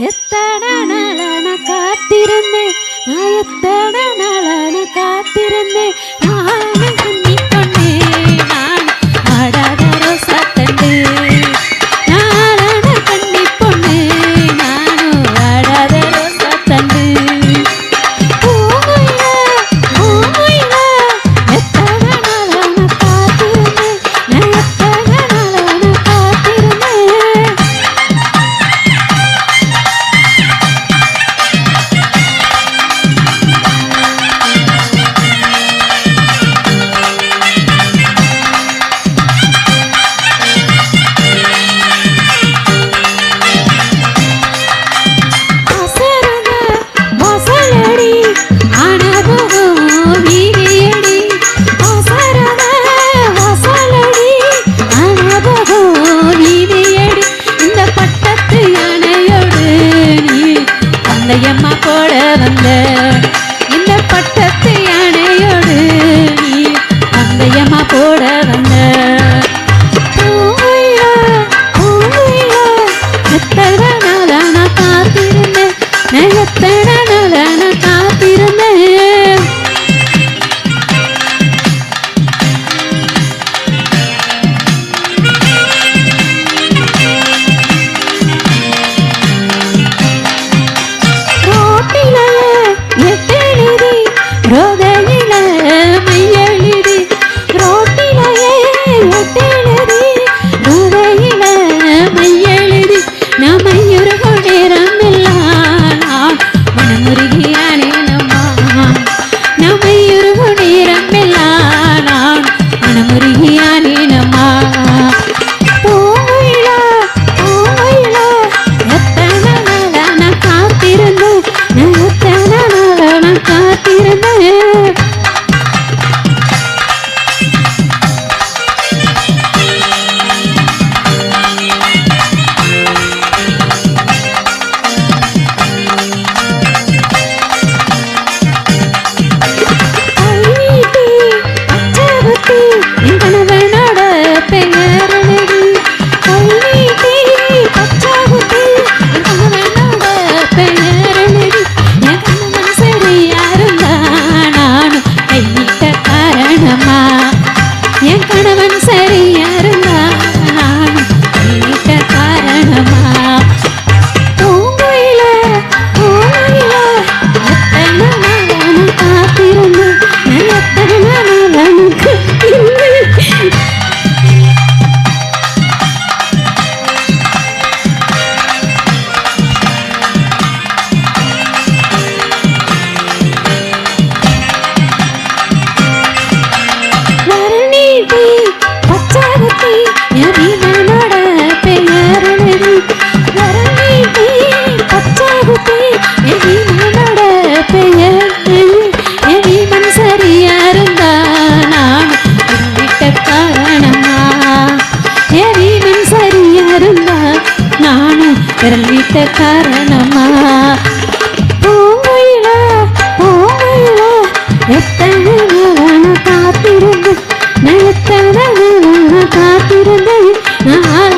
എത്തണ നാളാണ് കാത്തിരുന്നേ ഞാൻ എത്തണ നാളാണ് കാത്തിരുന്നേ மலையம்மா போல வந்த இந்த பட்டத்து யானையோடு நீ தந்தையம்மா போட வந்த. எத்தனை நான் காத்திருந்தேன் எத்தனை நாளா என்னோட பெயர் என் மண் சரியா இருந்தா நான் விட்ட காரணமா என் மண் சரியா இருந்தா நான் விரல் விட்ட எத்தனை காத்திருந்து எத்தனை காத்திருந்தேன் நான்